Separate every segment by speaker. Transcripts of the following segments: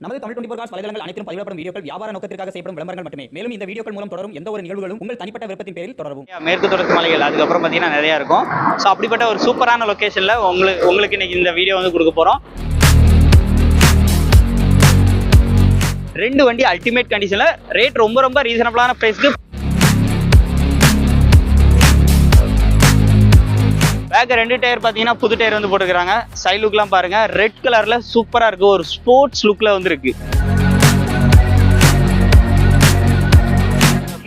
Speaker 1: நமது Tamil twenty four cos வலைதளங்கள் அனைத்தும் பதிவிடப்படும் வீடியோக்கள் வியாபார நோக்கத்திற்காக செய்யப்படும் விளம்பரங்கள் மட்டுமே. மேலும் இந்த வீடியோக்கள் மூலம் தொடரும் எந்த ஒரு நிகழ்வுகளும் உங்கள் தனிப்பட்ட விருப்பத்தின் பேரில் தொடரும்
Speaker 2: மேற்கு தொடர்ச்சி மலைகள் அதுக்கப்புறம் பார்த்தீங்கன்னா நிறையா இருக்கும். ஸோ அப்படிப்பட்ட ஒரு சூப்பரான லொக்கேஷனில் உங்களுக்கு உங்களுக்கு இன்னைக்கு இந்த வீடியோ வந்து கொடுக்க போகிறோம் ரெண்டு வண்டி அல்டிமேட் கண்டிஷனில் ரேட் ரொம்ப ரொம்ப ரீசனபிளான ப்ரைஸ்க்கு பேக் ரெண்டு டயர் பார்த்தீங்கன்னா புது டயர் வந்து போட்டுக்கிறாங்க. சைட் லுக்லாம் பாருங்க. ரெட் கலரில் சூப்பராக இருக்கு. ஒரு ஸ்போர்ட்ஸ் லுக்கில் வந்து இருக்கு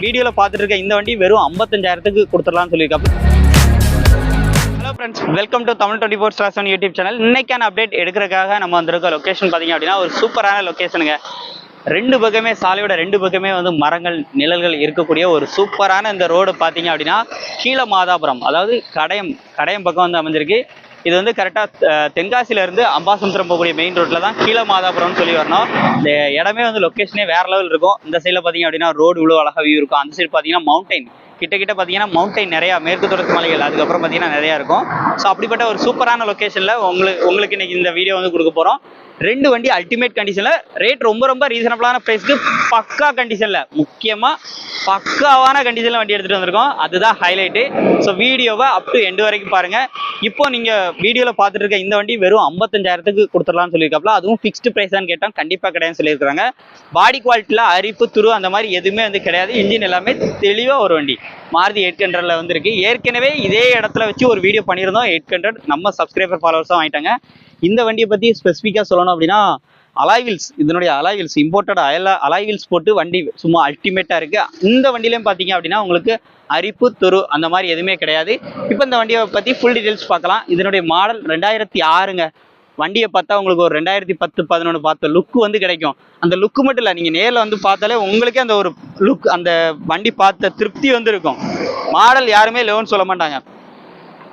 Speaker 2: வீடியோவில் பார்த்துட்டு இருக்க இந்த வண்டி வெறும் ஐம்பத்தஞ்சாயிரத்துக்கு கொடுத்துடலாம்னு சொல்லியிருக்காங்க. Hello friends welcome to Tamil twenty four stars one YouTube channel இன்னைக்கான அப்டேட் எடுக்கிறதுக்காக நம்ம வந்திருக்க லொக்கேஷன் பார்த்தீங்க அப்படின்னா ஒரு சூப்பரான லொக்கேஷனுங்க ரெண்டு பக்கமே சாலையோட ரெண்டு பக்கமே வந்து மரங்கள் நிழல்கள் இருக்கக்கூடிய ஒரு சூப்பரான இந்த ரோடு பார்த்தீங்க அப்படின்னா கீழ மாதாபுரம் அதாவது கடையம் கடையம் பக்கம் வந்து அமைஞ்சிருக்கு. இது வந்து கரெக்டாக தென்காசியிலேருந்து அம்பாசமுத்திரம் போகக்கூடிய மெயின் ரோட்ல தான் கீழ மாதாபுரம்னு சொல்லி வரணும். இந்த இடமே வந்து லொக்கேஷனே வேற லெவல் இருக்கும். இந்த சைடில் பார்த்தீங்க அப்படின்னா ரோடு இவ்வளோ அழகாக வியூ இருக்கும். அந்த சைடு பார்த்தீங்கன்னா மவுண்டைன் கிட்ட கிட்ட பார்த்தீங்கன்னா மவுண்டைன் நிறையா மேற்கு தொடர்ச்சி மலைகள் அதுக்கப்புறம் பார்த்தீங்கன்னா நிறையா இருக்கும். ஸோ அப்படிப்பட்ட ஒரு சூப்பரான லொக்கேஷனில் உங்களுக்கு உங்களுக்கு இன்னைக்கு இந்த வீடியோ வந்து கொடுக்க போகிறோம் ரெண்டு வண்டி அல்டிமேட் கண்டிஷனில் ரேட் ரொம்ப ரொம்ப ரீசனபிளான ப்ரைஸ்க்கு பக்கா கண்டிஷனில் முக்கியமாக பக்காவான கண்டிஷனில் வண்டி எடுத்துகிட்டு வந்திருக்கோம். அதுதான் ஹைலைட்டு ஸோ வீடியோவை அப் டு எண்டு வரைக்கும் பாருங்கள் இப்போ நீங்கள் வீடியோவில் பார்த்துட்டு இருக்க இந்த வண்டி வெறும் ஐம்பத்தஞ்சாயிரத்துக்கு கொடுத்துடலாம்னு சொல்லியிருக்காப்ல. அதுவும் ஃபிக்ஸ்டு ப்ரைஸான்னு கேட்டால் கண்டிப்பாக கிடையாதுன்னு சொல்லியிருக்காங்க பாடி குவாலிட்டியில் அரிப்பு துரு அந்த மாதிரி எதுவுமே வந்து கிடையாது. இன்ஜின் எல்லாமே தெளிவாக ஒரு வண்டி. மாருதி எயிட் ஹண்ட்ரட்ல வந்துருக்கு. ஏற்கனவே இதே இடத்துல வச்சு ஒரு வீடியோ பண்ணியிருந்தோம். Eight hundred. நம்ம சப்ஸ்கிரைபர் ஃபாலோவர்ஸும் வாங்கிட்டாங்க. இந்த வண்டியை பற்றி ஸ்பெசிஃபிக்காக சொல்லணும் அப்படின்னா அலாய்வில்ஸ் இதனுடைய அலாய்வில்ஸ் இம்போர்ட்டட் அயல அலாய்வில்ஸ் போட்டு வண்டி சும்மா அல்டிமேட்டாக இருக்குது இந்த வண்டியிலையும் பார்த்தீங்க அப்படின்னா உங்களுக்கு அரிப்பு துரு அந்த மாதிரி எதுவுமே கிடையாது. இப்போ இந்த வண்டியை பற்றி ஃபுல் டீட்டெயில்ஸ் பார்க்கலாம். இதனுடைய மாடல் ரெண்டாயிரத்தி ஆறுங்க. வண்டியை பார்த்தா உங்களுக்கு ஒரு ரெண்டாயிரத்தி பத்து பதினொன்று பார்த்த லுக் வந்து கிடைக்கும். அந்த லுக்கு மட்டும் இல்லை நீங்கள் நேரில் வந்து பார்த்தாலே உங்களுக்கே அந்த ஒரு லுக் அந்த வண்டி பார்த்த திருப்தி வந்து இருக்கும். மாடல் யாருமே லெவன் சொல்ல மாட்டாங்க.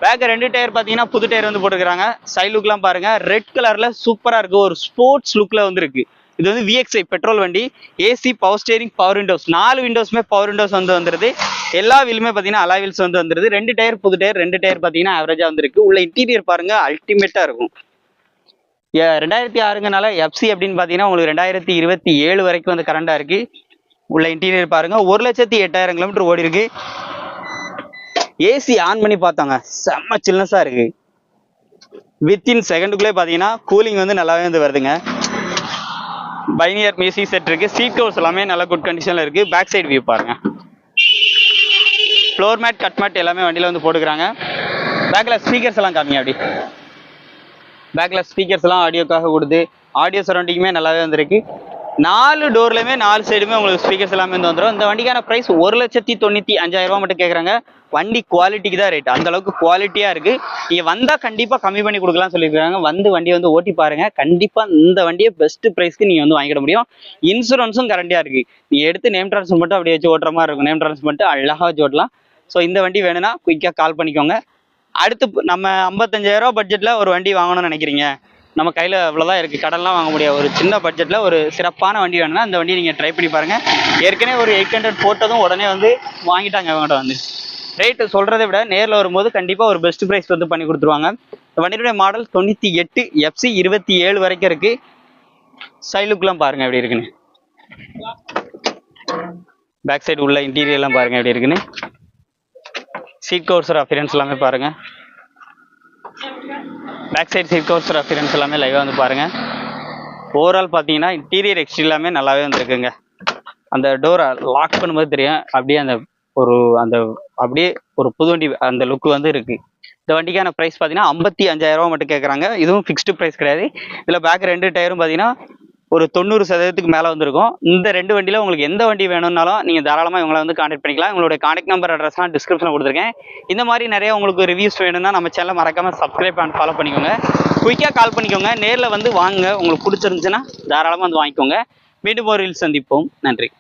Speaker 2: பேக்கு ரெண்டு டயர் பார்த்தீங்கன்னா புது டயர் வந்து போட்டுக்கிறாங்க சைட் லுக்லாம் பாருங்க. ரெட் கலரில் சூப்பராக இருக்கு. ஒரு ஸ்போர்ட்ஸ் லுக்கில் வந்து இது வந்து விஎக்ஸ்ஐ பெட்ரோல் வண்டி. AC power steering power windows நாலு விண்டோஸுமே பவர் விண்டோஸ் வந்து வந்துருது. எல்லா வீலுமே பார்த்தீங்கன்னா அலா வீல்ஸ் வந்து வந்துருது. ரெண்டு டயர் புது டயர் ரெண்டு டயர் பார்த்தீங்கன்னா ஆவரேஜாக வந்துருக்கு. உள்ள இன்டீரியர் பாருங்க அல்டிமேட்டாக இருக்கும். ஏ, ரெண்டாயிரத்தி ஆறுங்கனால எஃப்சி அப்படின்னு பார்த்தீங்கன்னா உங்களுக்கு ரெண்டாயிரத்தி இருபத்தி ஏழு வரைக்கும் வந்து கரண்டாக இருக்கு. உள்ள இன்டீரியர் பாருங்க. ஒரு லட்சத்தி எட்டாயிரம் கிலோமீட்டர் ஓடி இருக்கு ஏசி ஆன் பண்ணி பார்த்தாங்க. செம்ம சில்னஸாக இருக்கு. வித்தின் செகண்டுக்குள்ளே பார்த்தீங்கன்னா கூலிங் வந்து நல்லாவே வந்து வருதுங்க. பைனியர் மியூசிக் செட் இருக்கு. சீட் கவர்ஸ் எல்லாமே நல்ல குட் கண்டிஷனில் இருக்கு. பேக் சைடு வியூ பாருங்க. ஃப்ளோர் மேட் கட் மேட் எல்லாமே வண்டியில் வந்து போட்டுக்கிறாங்க. பேக்கில் ஸ்பீக்கர்ஸ் எல்லாம் காமிங்க அப்படி. பேக்கில் ஸ்பீக்கர்ஸ் எல்லாம் ஆடியோக்காக கொடுத்து ஆடியோ சரௌண்டிங்குமே நல்லாவே வந்திருக்கு நாலு டோர்லையுமே நாலு சைடுமே உங்களுக்கு ஸ்பீக்கர்ஸ் எல்லாமே வந்து வந்துடும் இந்த வண்டிக்கான ப்ரைஸ் ஒரு லட்சத்தி தொண்ணூற்றி அஞ்சாயிரம் ரூபாய் மட்டும் கேட்குறாங்க வண்டி குவாலிட்டிக்கு தான் ரேட் அந்த அளவுக்கு குவாலிட்டியாக இருக்கு. நீங்க வந்தா கண்டிப்பா கம்மி பண்ணி கொடுக்கலாம் சொல்லியிருக்காங்க. வந்து வண்டியை வந்து ஓட்டி பாருங்க. கண்டிப்பா இந்த வண்டியை பெஸ்ட் ப்ரைஸ்க்கு நீங்க வந்து வாங்கிட முடியும். இன்சூரன்ஸும் கரண்டியா இருக்கு. நீ எடுத்து நேம் ட்ரான்ஸ்ஃபர் மட்டும் அப்படியே வச்சு ஓட்டுற மாதிரி இருக்கும். நேம் ட்ரான்ஸ்ஃபர் மட்டும் அழகா வச்சு ஓட்டலாம். ஸோ இந்த வண்டி வேணும்னா குயிக்காக கால் பண்ணிக்கோங்க. அடுத்து நம்ம ஐம்பத்தஞ்சாயிரம் ரூபா பட்ஜெட்ல ஒரு வண்டி வாங்கணும்னு நினைக்கிறீங்க. நம்ம கையில் இவ்வளோதான் இருக்குது கடன்லாம் வாங்க முடியாது. ஒரு சின்ன பட்ஜெட்டில் ஒரு சிறப்பான வண்டி வேணும்னா இந்த வண்டியை நீங்கள் ட்ரை பண்ணி பாருங்கள் ஏற்கனவே ஒரு எயிட் ஹண்ட்ரட் போட்டதும் உடனே வந்து வாங்கிட்டாங்க அவங்கள்ட்ட வந்து. ரேட்டு சொல்கிறத விட நேரில் வரும்போது கண்டிப்பாக ஒரு பெஸ்ட் ப்ரைஸ் வந்து பண்ணி கொடுத்துருவாங்க. இந்த வண்டியுடைய மாடல் தொண்ணூற்றி எட்டு எஃப்சி இருபத்தி ஏழு வரைக்கும் இருக்குது சைலுக்குலாம் பாருங்கள் எப்படி இருக்குன்னு. பேக் சைடு உள்ள இன்டீரியர்லாம் பாருங்கள் எப்படி இருக்குன்னு. சீட் கவர்ஸர் அஃபியரன்ஸ் எல்லாமே பாருங்கள் பேக் சைடு சீட் கவர்ஸர் அஃபியரன்ஸ் எல்லாமே லைவாக வந்து பாருங்கள் ஓவரால் பார்த்தீங்கன்னா இன்டீரியர் எக்ஸ்ட்ரீல் எல்லாமே நல்லாவே வந்துருக்குங்க. அந்த டோரை லாக் பண்ணும்போது தெரியும். அப்படியே அந்த ஒரு அந்த அப்படியே ஒரு புது வண்டி அந்த லுக் வந்து இருக்கு. இந்த வண்டிக்கான ப்ரைஸ் பார்த்தீங்கன்னா ஐம்பத்தி அஞ்சாயிரம் ரூபாய் மட்டும் கேட்குறாங்க இதுவும் ஃபிக்ஸ்டு ப்ரைஸ் கிடையாது. இதில் பேக் ரெண்டு டயரும் பார்த்தீங்கன்னா ஒரு தொண்ணூறு சதவீதத்துக்கு மேலே வந்திருக்கும். இந்த ரெண்டு வண்டியில் உங்களுக்கு எந்த வண்டி வேணும்னாலும் நீங்கள் தாராளமாக இவங்களை வந்து காண்டாக்ட் பண்ணிக்கலாம். உங்களுடைய காண்டாக்ட் நம்பர் அட்ரஸ் நான் டிஸ்கிரிப்ஷனில் கொடுத்துருக்கேன். இந்த மாதிரி நிறைய உங்களுக்கு ரிவ்யூஸ் வேணும்னா நம்ம சேனலை மறக்காமல் சப்ஸ்கிரைப் அண்ட் ஃபாலோ பண்ணிக்கோங்க. குயிக்காக கால் பண்ணிக்கோங்க. நேரில் வந்து வாங்க உங்களுக்கு பிடிச்சிருந்துச்சுன்னா தாராளமாக வந்து வாங்கிக்கோங்க. மீண்டும் ஒரு ரீல் சந்திப்போம். நன்றி.